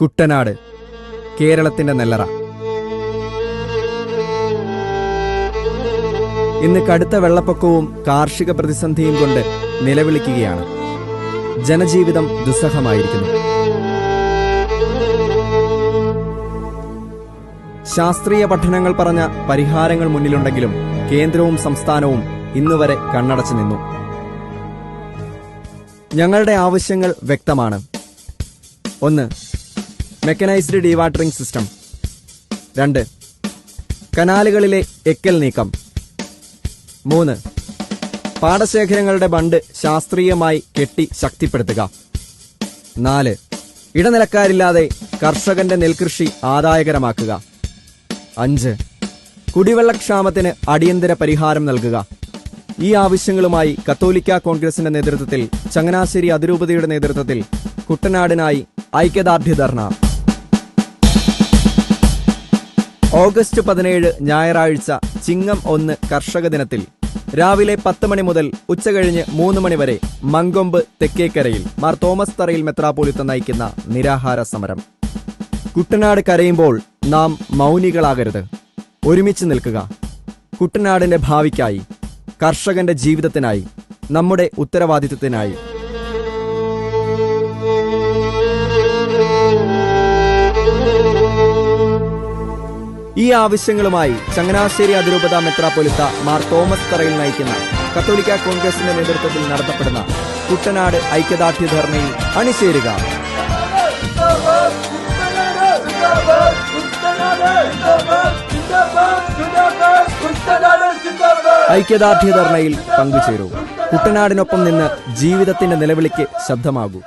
കുട്ടനാട് കേരളത്തിന്റെ നെല്ലറ. ഇന്ന് കടുത്ത വെള്ളപ്പൊക്കവും കാർഷിക പ്രതിസന്ധിയും കൊണ്ട് നിലവിളിക്കുകയാണ്. ജനജീവിതം ദുസ്സഹമായിരിക്കുന്നു. ശാസ്ത്രീയ പഠനങ്ങൾ പറഞ്ഞ പരിഹാരങ്ങൾ മുന്നിലുണ്ടെങ്കിലും കേന്ദ്രവും സംസ്ഥാനവും ഇന്നുവരെ കണ്ണടച്ചു നിന്നു. ഞങ്ങളുടെ ആവശ്യങ്ങൾ വ്യക്തമാണ്. ഒന്ന് മെക്കനൈസ്ഡ് ഡീവാട്ടറിംഗ് സിസ്റ്റം. രണ്ട് കനാലുകളിലെ എക്കൽ നീക്കം. മൂന്ന് പാടശേഖരങ്ങളുടെ ബണ്ട് ശാസ്ത്രീയമായി കെട്ടി ശക്തിപ്പെടുത്തുക. നാല് ഇടനിലക്കാരില്ലാതെ കർഷകന്റെ നെൽകൃഷി ആദായകരമാക്കുക. അഞ്ച് കുടിവെള്ളക്ഷാമത്തിന് അടിയന്തര പരിഹാരം നൽകുക. ഈ ആവശ്യങ്ങളുമായി കത്തോലിക്ക കോൺഗ്രസിന്റെ നേതൃത്വത്തിൽ ചങ്ങനാശ്ശേരി അതിരൂപതയുടെ നേതൃത്വത്തിൽ കുട്ടനാടിനായി ഐക്യദാർഢ്യ ധർണ ഓഗസ്റ്റ് പതിനേഴ് ഞായറാഴ്ച ചിങ്ങം ഒന്ന് കർഷക ദിനത്തിൽ. രാവിലെ പത്ത് മണി മുതൽ ഉച്ചകഴിഞ്ഞ് മൂന്ന് മണി വരെ മങ്കൊമ്പ് തെക്കേക്കരയിൽ മാർ തോമസ് തറയിൽ മെത്രാപോലിത്ത നയിക്കുന്ന നിരാഹാര സമരം. കുട്ടനാട് കരയുമ്പോൾ നാം മൗനികളാകരുത്. ഒരുമിച്ച് നിൽക്കുക. കുട്ടനാടിന്റെ ഭാവിക്കായി കർഷകന്റെ ജീവിതത്തിനായി നമ്മുടെ ഉത്തരവാദിത്വത്തിനായി. ഈ ആവശ്യങ്ങളുമായി ചങ്ങനാശ്ശേരി അതിരൂപത മെത്രാപ്പൊലിത്ത മാർ തോമസ് തറയിൽ നയിക്കുന്ന കത്തോലിക്ക കോൺഗ്രസിന്റെ നേതൃത്വത്തിൽ നടത്തപ്പെടുന്ന കുട്ടനാട് ഐക്യദാർഢ്യ ധർണയിൽ അണിചേരുക. ഐക്യദാർഢ്യ ധർണയിൽ പങ്കുചേരൂ. കുട്ടനാടിനൊപ്പം നിന്ന് ജീവിതത്തിന്റെ നിലവിളിക്ക് ശബ്ദമാകൂ.